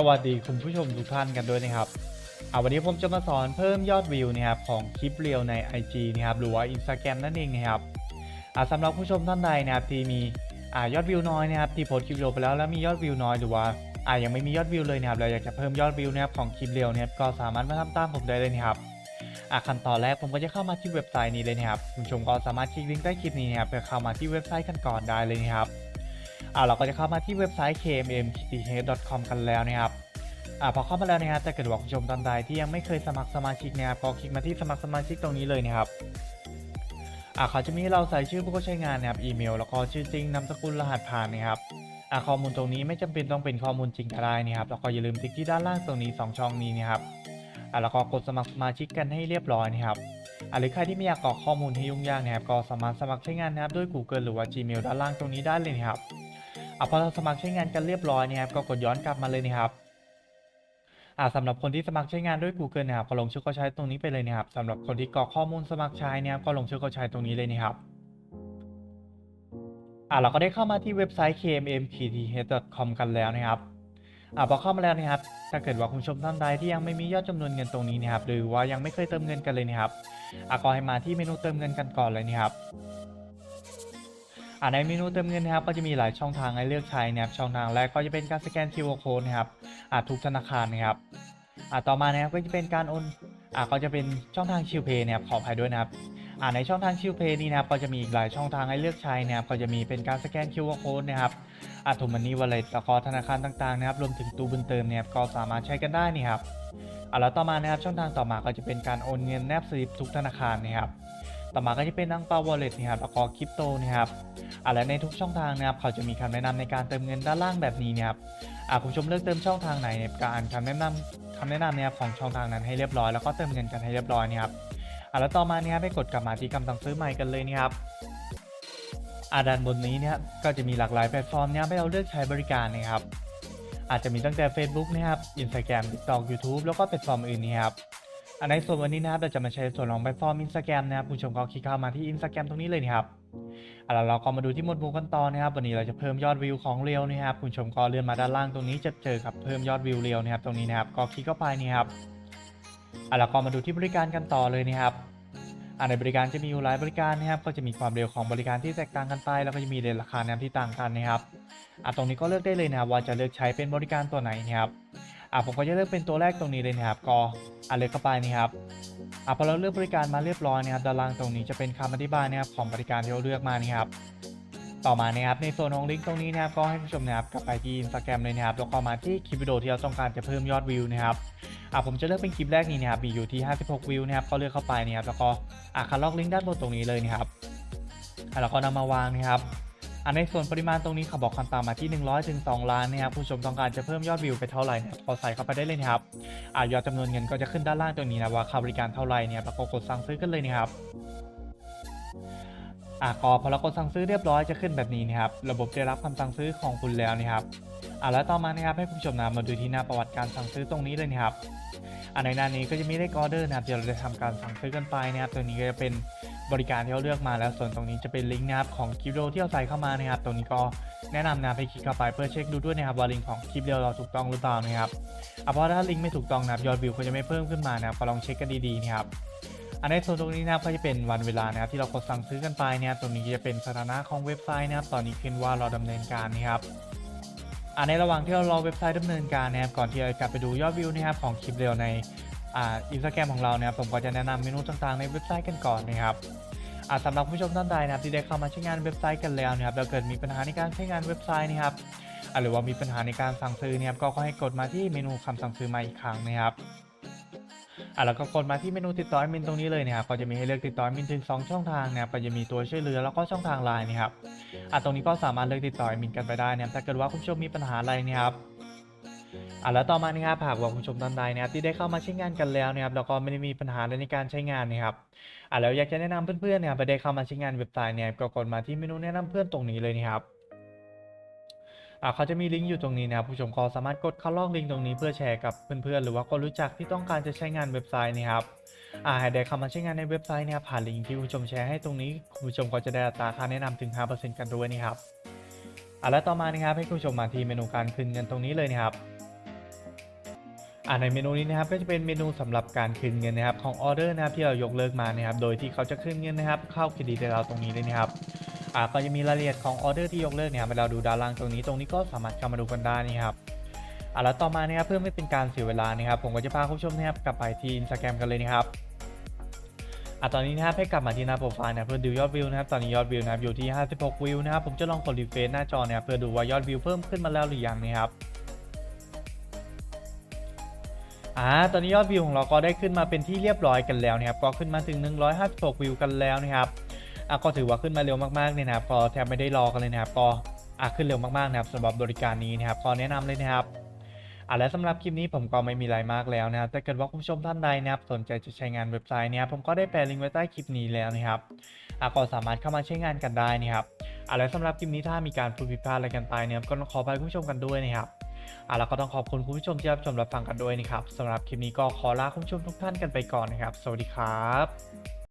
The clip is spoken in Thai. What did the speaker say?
สวัสดีคุณผู้ชมทุกท่านกันด้วยนะครับอ่าวันนี้ผมจะมาสอนเพิ่มยอดวิวนะครับของคลิปเรียวใน IG นะครับหรือว่า Instagram นั่นเองนะครับสำหรับผู้ชมท่านใดนะครับที่มีอยอดวิวน้อยนะครับที่โพสคลิปเรียวไปแล้วแล้วมียอดวิวน้อยหรือว่ายังไม่มียอดวิวเลยนะครับเราอยากจะเพิ่มยอดวิวนะครับของคลิปเรียวนะครับก็สามารถมาทำตามผมได้เลยนะครับขั้นตอนแรกผมก็จะเข้ามาที่เว็บไซต์นี้เลยนะครับคุณผู้ชมก็สามารถคลิกลิงก์ใต้คลิปนี้นะครับเพื่อเข้ามาที่เว็บไซต์กันก่อนได้เลยนะครับ อ่าเราก็จะเข้ามาที่เว็บไซต์ kmmth.com กันแล้วนะครับอ่าพอเข้ามาแล้วนะครับถ้าเกิดว่าคุณผู้ชมท่านใดที่ยังไม่เคยสมัครสมาชิกนะครับก็คลิกมาที่สมัครสมาชิกตรงนี้เลยนะครับอ่าเขาจะมีเราใส่ชื่อผู้ใช้งานนะครับอีเมล แล้วก็ชื่อจริงนามสกุลรหัสผ่านนะครับอ่าข้อมูลตรงนี้ไม่จำเป็นต้องเป็นข้อมูลจริงก็ได้นะครับแล้วก็อย่าลืมติ๊กที่ด้านล่างตรงนี้ 2 ช่องนี้นะครับอ่าแล้วก็กดสมัครสมาชิกกันให้เรียบร้อยนะครับหรือใครที่ไม่อยากกรอกข้อมูลให้ยุ่งยากนะครับก็สามารถสมัครใช้งานนะครับด้วย Google หรือว่า Gmail ด้านล่างตรงนี้ได้เลยนะครับ อ่าพอเราสมัครใช้งานกันเรียบร้อยนะครับก็กดย้อนกลับมาเลยนะครับอ่าสำหรับคนที่สมัครใช้งานด้วย Google นะครับก็ลงชื่อเข้าใช้ตรงนี้ไปเลยนะครับสำหรับคนที่กรอกข้อมูลสมัครใช้นะครับก็ลงชื่อเข้าใช้ตรงนี้เลยนะครับอ่าเราก็ได้เข้ามาที่เว็บไซต์ kmmkth.com กันแล้วนะครับอ่าพอเข้ามาแล้วนะครับ ถ้าเกิดว่าคุณชมท่านใดที่ยังไม่มียอดจำนวนเงินตรงนี้นะครับ หรือว่ายังไม่เคยเติมเงินกันเลยนะครับอ่าก็ให้มาที่เมนูเติมเงินกันก่อนเลยนะครับ อ่าในเมนูเติมเงินนะครับก็จะมีหลายช่องทางให้เลือกใช้นะครับช่องทางแรกก็จะเป็นการสแกน QR code นะครับอ่าทุกธนาคารนะครับอ่าต่อมานะครับก็จะเป็นการโอนอ่าก็จะเป็นช่องทางชิลเพย์นะครับขออภัยด้วยนะครับอ่าในช่องทางชิลเพย์นี้นะครับก็จะมีอีกหลายช่องทางให้เลือกใช้นะครับก็จะมีเป็นการสแกน QR code นะครับอ่าถูมันนี่วอลเล็ตแล้วก็ธนาคารต่างๆนะครับรวมถึงตู้บุญเติมเนี่ยก็สามารถใช้กันได้นี่ครับอ่าแล้วต่อมานะครับช่องทางต่อมาก็จะเป็นการโอนเงินแนบสลิปทุกธนาคารนะครับ ต่อมาก็จะเป็นอังเปาวอลเล็ตนะครับแล้วก็คริปโตนะครับอ่าและในทุกช่องทางนะครับเขาจะมีคำแนะนำในการเติมเงินด้านล่างแบบนี้นะครับอ่าคุณผู้ชมเลือกเติมช่องทางไหนเนี่ยการอ่านคำแนะนำคำแนะนำเนี่ยของช่องทางนั้นให้เรียบร้อยแล้วก็เติมเงินกันให้เรียบร้อยนะครับอ่าแล้วต่อมาเนี่ยให้กดกลับมาที่คำสั่งซื้อใหม่กันเลยนะครับอาด้านบนนี้เนี่ยก็จะมีหลากหลายแพลตฟอร์มเนี่ยให้เราเลือกใช้บริการนะครับอาจจะมีตั้งแต่ Facebook นะครับ Instagram TikTok YouTube แล้วก็แพลตฟอร์มอื่นนะครับ อันในส่วนวันนี้นะครับเราจะมาใช้ส่วนของแพลตฟอร์ม Instagram นะครับคุณผู้ชมก็คลิกเข้ามาที่ Instagram ตรงนี้เลยนะครับอะแล้วเราก็มาดูที่หมวดหมู่กันต่อนะครับ วันนี้เราจะเพิ่มยอดวิวของเรียวนะครับคุณผู้ชมก็เลื่อนมาด้านล่างตรงนี้จะเจอกับเพิ่มยอดวิวเรียวนะครับ ตรงนี้นะครับก็คลิกเข้าไปนี่ครับอะแล้วก็มาดูที่บริการกันต่อเลยนะครับอะในบริการจะมีอยู่หลายบริการนะครับ ก็จะมีความเร็วของบริการที่แตกต่างกันไป แล้วก็จะมีเรทราคานะครับที่ต่างกันนะครับอะตรงนี้ก็เลือกได้เลยนะครับว่าจะเลือกใช้เป็นบริการตัวไหนนะครับ อะผมก็จะเลือกเป็นตัวแรกตรงนี้เลยนะครับก็อะเลือกเข้าไปนี่ครับอะพอเราเลือกบริการมาเรียบร้อยนะครับด้านล่างตรงนี้จะเป็นคำอธิบายนะครับของบริการที่เราเลือกมานี่ครับต่อมานะครับในส่วนของลิงก์ตรงนี้นะครับก็ให้ผู้ชมนะครับกลับไปที่ Instagram เลยนะครับแล้วก็มาที่คลิปวิดีโอที่เราต้องการจะเพิ่มยอดวิวนะครับอะผมจะเลือกเป็นคลิปแรกนี้นะครับมีอยู่ที่ 56 วิวนะครับก็เลือกเข้าไปนะครับแล้วก็อะคัดลอกลิงก์ด้านบนตรงนี้เลยนะครับแล้วก็นำมาวางนะครับ อันในส่วนปริมาณตรงนี้เขาบอกคันตามมาที่ 100ถึง2ล้านนะครับผู้ชมต้องการจะเพิ่มยอดวิวไปเท่าไหร่นะครับพอใส่เข้าไปได้เลยนะครับอ่ายอดจำนวนเงินก็จะขึ้นด้านล่างตรงนี้นะว่าค่าบริการเท่าไหร่เนี่ยแล้วก็กดสั่งซื้อกันเลยนะครับอะก็พอเรากดสั่งซื้อเรียบร้อยจะขึ้นแบบนี้นะครับระบบได้รับคำสั่งซื้อของคุณแล้วนะครับอะแล้วต่อมานะครับให้ผู้ชมนะมาดูที่หน้าประวัติการสั่งซื้อตรงนี้เลยนะครับอะในหน้านี้ก็จะมีเลขออเดอร์นะครับเดี๋ยวเราจะทำการสั่งซื้อกันไปนะครับตัวนี้ก็จะเป็น บริการที่เราเลือกมาแล้วส่วนตรงนี้จะเป็นลิงก์นะครับของคลิปวิดีโอที่เราใส่เข้ามานะครับ ตรงนี้ก็แนะนำนะให้คลิกเข้าไปเพื่อเช็คดูด้วยนะครับว่าลิงก์ของคลิปวิดีโอเราถูกต้องหรือเปล่านะครับอะเพราะถ้าลิงก์ไม่ถูกต้องนะครับยอดวิวก็จะไม่เพิ่มขึ้นมานะครับก็ลองเช็คกันดีๆนะครับอันในส่วนตรงนี้นะครับก็จะเป็นวันเวลานะครับที่เรากดสั่งซื้อกันไปนะครับตรงนี้จะเป็นสถานะของเว็บไซต์นะครับตอนนี้ขึ้นว่าเราดำเนินการนะครับอ่าในระหว่างที่เรารอเว็บไซต์ดำเนินการนะครับก่อนที่เราจะกลับไปดูยอดวิวนะครับของคลิปเร็วใน อ่าอินสตาแกรมของเราเนะครับผมก็จะแนะนำเมนูต่างๆในเว็บไซต์กันก่อนนะครับอ่าสำหรับผู้ชมท่านใดนะครับที่ได้เข้ามาใช้งานเว็บไซต์กันแล้วนะครับแล้วเกิดมีปัญหาในการใช้งานเว็บไซต์นะครับอะหรือว่ามีปัญหาในการสั่งซื้อเนี่ยครับก็ให้กดมาที่เมนูคำสั่งซื้อมาอีกครั้งนะครับอะแล้วก็กดมาที่เมนูติดต่อแอดมินตรงนี้เลยนะครับก็จะมีให้เลือกติดต่อแอดมินถึง 2 ช่องทางนะครับก็จะมีตัวช่วยเหลือแล้วก็ช่องทางไลน์นะครับอะตรงนี้ก็สามารถเลือกติดต่อแอดมินกันไปได้นะครับถ้าเกิดว่าคุณผู้ชมมีปัญหาอะไรนะครับ อะแล้วต่อมานะครับหากว่าคุณผู้ชมท่านใดนะครับที่ได้เข้ามาใช้งานกันแล้วนะครับแล้วก็ไม่ได้มีปัญหาในการใช้งานนะครับอะแล้วอยากจะแนะนำเพื่อนๆเนี่ยไปได้เข้ามาใช้งานเว็บไซต์เนี่ยก็กดมาที่เมนูแนะนำเพื่อนตรงนี้เลยนะครับอ่าเขาจะมีลิงก์อยู่ตรงนี้นะครับผู้ชมก็สามารถกดเข้าลอกลิงก์ตรงนี้เพื่อแชร์กับเพื่อนๆหรือว่าคนรู้จักที่ต้องการจะใช้งานเว็บไซต์นะครับอ่าให้ได้เข้ามาใช้งานในเว็บไซต์นะครับผ่านลิงก์ที่ผู้ชมแชร์ให้ตรงนี้คุณผู้ชมก็จะได้อัตราค่าแนะนำถึง 5%กันด้วยนะครับอ่าแล้วต่อมานะครับให้คุณผู้ชมมาที่เมนูการคืนเงินตรงนี้เลยนะครับ อ่าในเมนูนี้นะครับก็จะเป็นเมนูสำหรับการคืนเงินนะครับของออเดอร์นะครับที่เรายกเลิกมานะครับโดยที่เขาจะคืนเงินนะครับเข้าเครดิตให้เราตรงนี้เลยนะครับอ่าก็จะมีรายละเอียดของออเดอร์ที่ยกเลิกเนี่ยครับเราดูด้านล่างตรงนี้ตรงนี้ก็สามารถเข้ามาดูกันได้นี่ครับอ่าแล้วต่อมานะครับเพื่อไม่เป็นการเสียเวลานะครับ ผมก็จะพาคุณผู้ชมนะครับกลับไปที่อินสตาแกรมกันเลยนะครับอ่าตอนนี้นะครับให้กลับมาที่หน้าโปรไฟล์นะเพื่อดูยอดวิวนะครับตอนนี้ยอดวิวนะครับอยู่ที่ 56 วิวนะครับผมจะลองกดรีเฟรชหน้าจอเนี่ยเพื่อดูว่ายอดวิวเพิ่มขึ้นมาแล้วหรือยังนะครับ อ่าตอนนี้ยอดวิวของเราก็ได้ขึ้นมาเป็นที่เรียบร้อยกันแล้วนะครับก็ขึ้นมาถึง 156 วิวกันแล้วนะครับอะก็ถือว่าขึ้นมาเร็วมากๆเลยนะครับก็แทบไม่ได้รอกันเลยนะครับก็อะขึ้นเร็วมากๆนะครับสำหรับบริการนี้นะครับก็แนะนำเลยนะครับอะและสำหรับคลิปนี้ผมก็ไม่มีอะไรมากแล้วนะครับถ้าเกิดว่าคุณผู้ชมท่านใดนะครับสนใจจะใช้งานเว็บไซต์เนี่ยผมก็ได้แปะลิงก์ไว้ใต้คลิปนี้แล้วนะครับอะก็สามารถเข้ามาใช้งานกันได้นะครับอะและสำหรับคลิปนี้ถ้ามีการพูดผิดพลาดอะไรกันไปเนี่ยก็ต้องขออภัยคุณผู้ชมกันด้วยนะครับ อะแล้วก็ต้องขอบคุณคุณผู้ชมที่รับชมรับฟังกันด้วยนะครับสำหรับคลิปนี้ก็ขอลาคุณผู้ชมทุกท่านกันไปก่อนนะครับ สวัสดีครับ